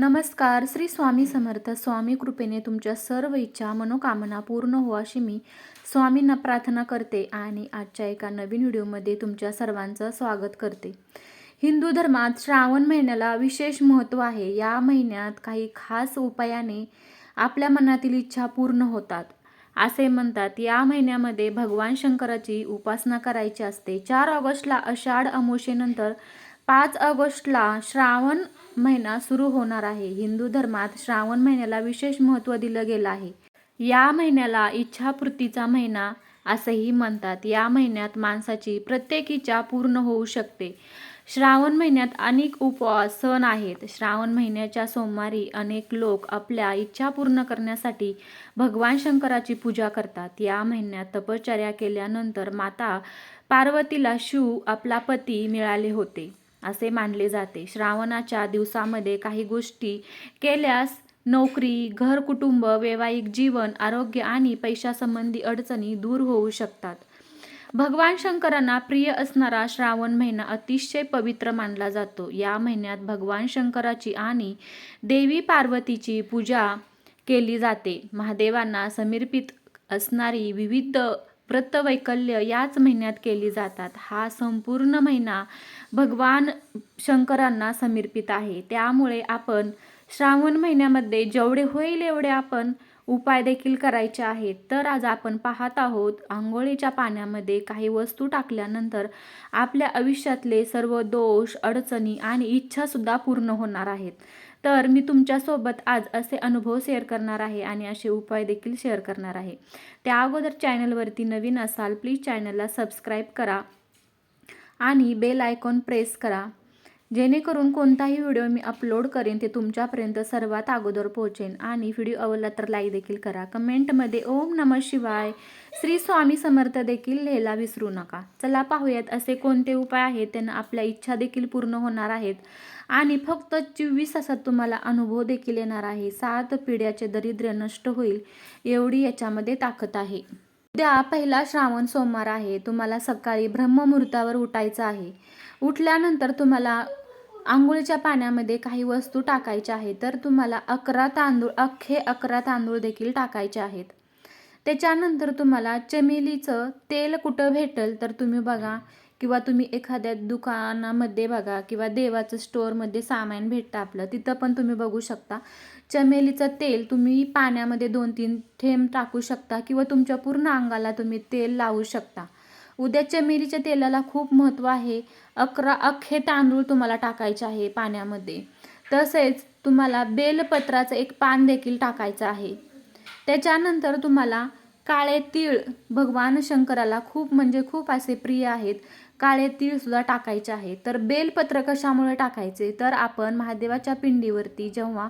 नमस्कार श्री स्वामी समर्थ स्वामी कृपेने तुमच्या सर्व इच्छा मनोकामना पूर्ण हो अशी मी स्वामींना प्रार्थना करते आणि आजच्या एका नवीन व्हिडिओमध्ये तुमच्या सर्वांचं स्वागत करते. हिंदू धर्मात श्रावण महिन्याला विशेष महत्त्व आहे. या महिन्यात काही खास उपायाने आपल्या मनातील इच्छा पूर्ण होतात. असे म्हणतात या महिन्यामध्ये भगवान शंकराची उपासना करायची असते. चार ऑगस्टला आषाढ अमोशेनंतर पाच ऑगस्टला श्रावण महिना सुरू होणार आहे. हिंदू धर्मात श्रावण महिन्याला विशेष महत्त्व दिलं गेलं आहे. या महिन्याला इच्छापूर्तीचा महिना असंही म्हणतात. या महिन्यात माणसाची प्रत्येक इच्छा पूर्ण होऊ शकते. श्रावण महिन्यात अनेक उपवास सण आहेत. श्रावण महिन्याच्या सोमवारी अनेक लोक आपल्या इच्छा पूर्ण करण्यासाठी भगवान शंकराची पूजा करतात. या महिन्यात तपश्चर्या केल्यानंतर माता पार्वतीला शिव आपला पती मिळाले होते. असे मानले जाते. श्रावणाच्या दिवसामध्ये काही गोष्टी केल्यास नोकरी घर कुटुंब वैवाहिक जीवन आरोग्य आणि पैशासंबंधी अडचणी दूर होऊ शकतात. भगवान शंकरांना प्रिय असणारा श्रावण महिना अतिशय पवित्र मानला जातो. या महिन्यात भगवान शंकराची आणि देवी पार्वतीची पूजा केली जाते. महादेवांना समर्पित असणारी विविध व्रतवैकल्य याच महिन्यात केली जातात. हा संपूर्ण महिना भगवान शंकरांना समर्पित आहे. त्यामुळे आपण श्रावण महिन्यामध्ये जेवढे होईल एवढे आपण उपाय देखील करायचे आहेत. तर आज आपण पाहत आहोत आंघोळीच्या पाण्यामध्ये काही वस्तू टाकल्यानंतर आपल्या आयुष्यातले सर्व दोष अडचणी आणि इच्छासुद्धा पूर्ण होणार आहेत. तर मी तुमच्यासोबत आज असे अनुभव शेअर करणार आहे आणि असे उपाय देखील शेअर करणार आहे. त्या अगोदर चॅनलवरती नवीन असाल प्लीज चॅनलला सबस्क्राईब करा आणि बेल आयकॉन प्रेस करा. जेणेकरून कोणताही व्हिडिओ मी अपलोड करेन ते तुमच्यापर्यंत सर्वात अगोदर पोहोचेन. आणि व्हिडिओ आवडला तर लाईक देखील करा. कमेंटमध्ये ओम नम शिवाय श्री स्वामी समर्थ देखील लिहायला विसरू नका. चला पाहूयात असे कोणते उपाय आहेत त्यांना आपल्या इच्छा देखील पूर्ण होणार आहेत. आणि फक्त चोवीस तासात तुम्हाला अनुभव देखील येणार आहे. सात पिढ्याचे दरिद्र्य नष्ट होईल एवढी याच्यामध्ये ताकद आहे. उद्या पहिला श्रावण सोमवार आहे. तुम्हाला सकाळी ब्रह्ममुहूर्तावर उठायचं आहे. उठल्यानंतर तुम्हाला आंघोळीच्या पाण्यामध्ये काही वस्तू टाकायच्या आहेत तर तुम्हाला अकरा तांदूळ अख्खे अकरा तांदूळ देखील टाकायचे आहेत. त्याच्यानंतर तुम्हाला चमेलीचं तेल कुठं भेटेल तर तुम्ही बघा. किंवा तुम्ही एखाद्या दुकानामध्ये बघा किंवा देवाचं स्टोअरमध्ये सामान भेटतं आपलं तिथं पण तुम्ही बघू शकता. चमेलीचं तेल तुम्ही पाण्यामध्ये दोन तीन थेंब टाकू शकता किंवा तुमच्या पूर्ण अंगाला तुम्ही तेल लावू शकता. उद्या चमेलीच्या तेलाला खूप महत्त्व आहे. अकरा अख्खे तांदूळ तुम्हाला टाकायचे आहे पाण्यामध्ये. तसेच तुम्हाला बेलपत्राचं एक पान देखील टाकायचं आहे. त्याच्यानंतर तुम्हाला काळे तीळ भगवान शंकराला खूप म्हणजे खूप असे प्रिय आहेत. काळे तीळसुद्धा टाकायचे आहे. तर बेलपत्र कशामुळे टाकायचे? तर आपण महादेवाच्या पिंडीवरती जेव्हा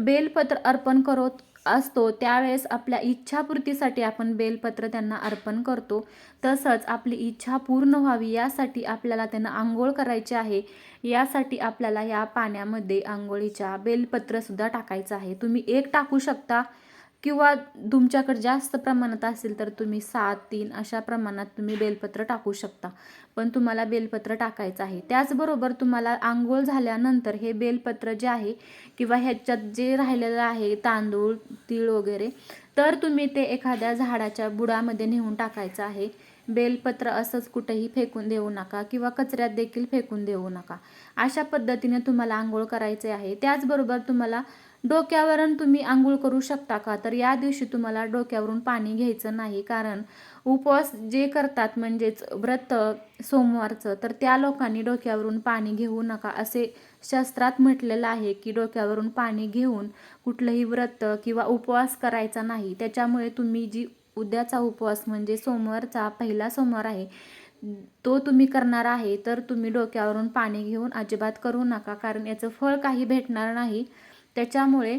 बेलपत्र अर्पण करत असतो त्यावेळेस आपल्या इच्छापूर्तीसाठी आपण बेलपत्र त्यांना अर्पण करतो. तसंच आपली इच्छा पूर्ण व्हावी यासाठी आपल्याला त्यांना आंघोळ करायची आहे. यासाठी आपल्याला या पाण्यामध्ये आंघोळीच्या बेलपत्रसुद्धा टाकायचं आहे. तुम्ही एक टाकू शकता. किंवा तुमच्याकडे जास्त प्रमाणात असेल तर तुम्ही सात तीन अशा प्रमाणात तुम्ही बेलपत्र टाकू शकता. पण तुम्हाला बेलपत्र टाकायचं आहे. त्याचबरोबर तुम्हाला आंघोळ झाल्यानंतर हे बेलपत्र जे आहे किंवा ह्याच्यात जे राहिलेलं आहे तांदूळ तीळ वगैरे तर तुम्ही ते एखाद्या झाडाच्या बुडामध्ये नेऊन टाकायचं आहे. बेलपत्र असंच कुठेही फेकून देऊ नका किंवा कचऱ्यात देखील फेकून देऊ नका. अशा पद्धतीने तुम्हाला आंघोळ करायचे आहे. त्याचबरोबर तुम्हाला डोक्यावरून तुम्ही आंघोळ करू शकता का? तर या दिवशी तुम्हाला डोक्यावरून पाणी घ्यायचं नाही. कारण उपवास जे करतात म्हणजेच व्रत सोमवारचं तर त्या लोकांनी डोक्यावरून पाणी घेऊ नका. असे शास्त्रात म्हटलेलं आहे की डोक्यावरून पाणी घेऊन कुठलंही व्रत किंवा उपवास करायचा नाही. त्याच्यामुळे तुम्ही जी उद्याचा उपवास म्हणजे सोमवारचा पहिला सोमवार आहे तो तुम्ही करणार आहे तर तुम्ही डोक्यावरून पाणी घेऊन अजिबात करू नका. कारण याचं फळ काही भेटणार नाही. त्याच्यामुळे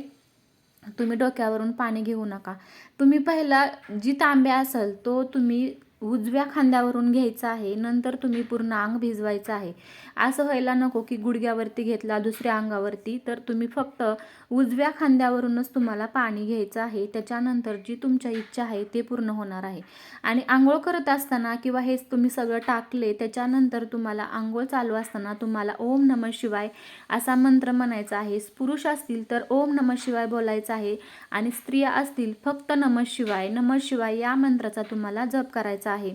तुम्ही डोक्यावरून पाणी घेऊ नका. तुम्ही पहिला जी तांब्या असेल तो तुम्ही उजव्या खांद्यावरून घ्यायचं आहे नंतर तुम्ही पूर्ण अंग भिजवायचं आहे. असं व्हायला नको की गुडघ्यावरती घेतला दुसऱ्या अंगावरती. तर तुम्ही फक्त उजव्या खांद्यावरूनच तुम्हाला पाणी घ्यायचं आहे. त्याच्यानंतर जी तुमच्या इच्छा आहे ते पूर्ण होणार आहे. आणि आंघोळ करत असताना किंवा हेच तुम्ही सगळं टाकले त्याच्यानंतर तुम्हाला आंघोळ चालू असताना तुम्हाला ओम नम शिवाय असा मंत्र म्हणायचा आहे. पुरुष असतील तर ओम नम शिवाय बोलायचं आहे आणि स्त्रिया असतील फक्त नम शिवाय नम शिवाय या मंत्राचा तुम्हाला जप करायचा आहे.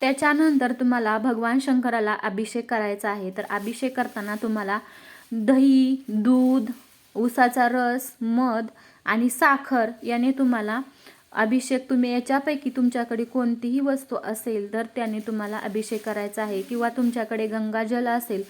त्याच्यानंतर तुम्हाला भगवान शंकराला अभिषेक करायचा आहे. तर अभिषेक करताना तुम्हाला दही दूध ऊसाचा रस मध आणि साखर याने तुम्हाला अभिषेक तुम्ही याच्यापैकी तुमच्याकडे कोणतीही वस्तू असेल तर त्याने तुम्हाला अभिषेक करायचा आहे. किंवा तुमच्याकडे गंगाजल असेल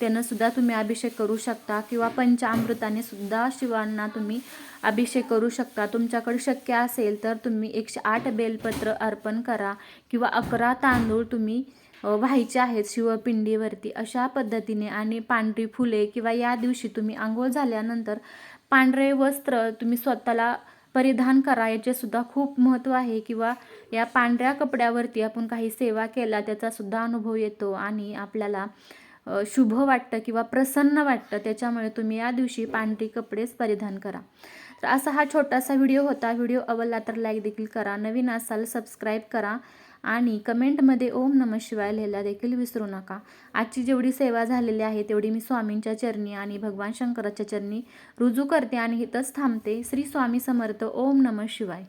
त्यानं सुद्धा तुम्ही अभिषेक करू शकता. किंवा पंचामृताने सुद्धा शिवांना तुम्ही अभिषेक करू शकता. तुमच्याकडे शक्य असेल तर तुम्ही एकशे आठ बेलपत्र अर्पण करा किंवा अकरा तांदूळ तुम्ही व्हायचे आहेत शिवपिंडीवरती. अशा पद्धतीने आणि पांढरी फुले किंवा या दिवशी तुम्ही आंघोळ झाल्यानंतर पांढरे वस्त्र तुम्ही स्वतःला परिधान करा. याचेसुद्धा खूप महत्त्व आहे किंवा या पांढऱ्या कपड्यावरती आपण काही सेवा केला त्याचासुद्धा अनुभव येतो आणि आपल्याला शुभ वाटतं किंवा प्रसन्न वाटतं. त्याच्यामुळे तुम्ही या दिवशी पांढरी कपडेच परिधान करा. तर असा हा छोटासा व्हिडिओ होता. व्हिडिओ आवडला तर लाईक देखील करा. नवीन असाल सबस्क्राईब करा आणि कमेंटमध्ये ओम नम शिवाय लिहायला देखील विसरू नका. आजची जेवढी सेवा झालेली आहे तेवढी मी स्वामींच्या चरणी आणि भगवान शंकराच्या चरणी रुजू करते आणि इथंच थांबते. श्री स्वामी समर्थ. ओम नम शिवाय.